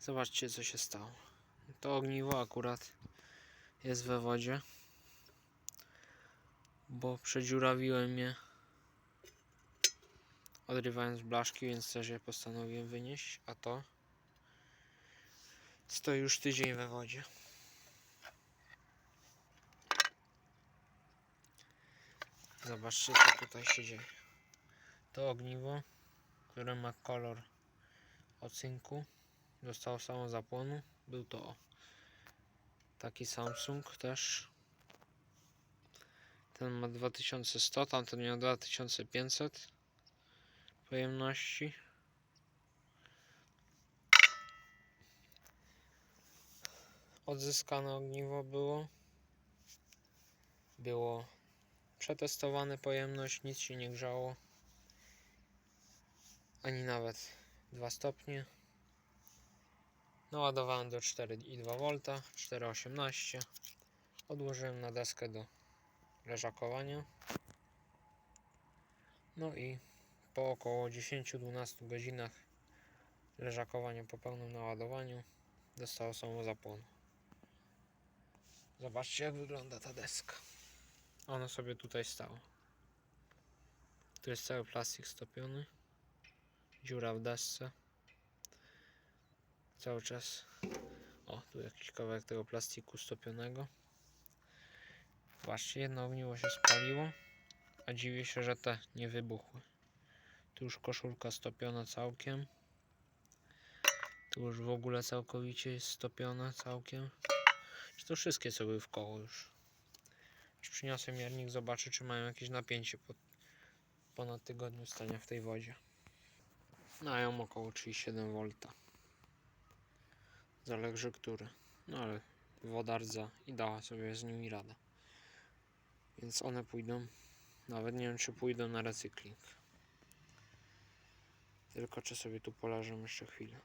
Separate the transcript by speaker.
Speaker 1: Zobaczcie co się stało. To ogniwo akurat jest we wodzie. Bo przedziurawiłem je odrywając blaszki, więc też je postanowiłem wynieść, a to stoi już tydzień we wodzie. Zobaczcie co tutaj się dzieje. To ogniwo, które ma kolor ocynku, dostało samo zapłonu. Był to taki Samsung też. Ten ma 2100, tamten miał 2500 pojemności. Odzyskane ogniwo było. Było przetestowane pojemność, nic się nie grzało. Ani nawet 2 stopnie. Naładowałem do 4,2 V, 4,18. Odłożyłem na deskę do leżakowania. No i po około 10-12 godzinach leżakowania po pełnym naładowaniu dostało samo zapłon. Zobaczcie jak wygląda ta deska. Ona sobie tutaj stała. Tu jest cały plastik stopiony. Dziura w desce. Cały czas. O, tu jakiś kawałek tego plastiku stopionego. Patrzcie, jedno ogniwo się spaliło, a dziwię się, że te nie wybuchły. Tu już koszulka stopiona całkiem. Tu już w ogóle całkowicie jest stopiona całkiem. Czy to wszystkie co były w koło już. Już przyniosę miernik, zobaczę czy mają jakieś napięcie po ponad tygodniu stania w tej wodzie. Mają około 37 V. Zależy który. No ale woda rdza i dała sobie z nimi radę. Więc one pójdą. Nawet nie wiem czy pójdą na recykling. Tylko czy sobie tu poleżę jeszcze chwilę.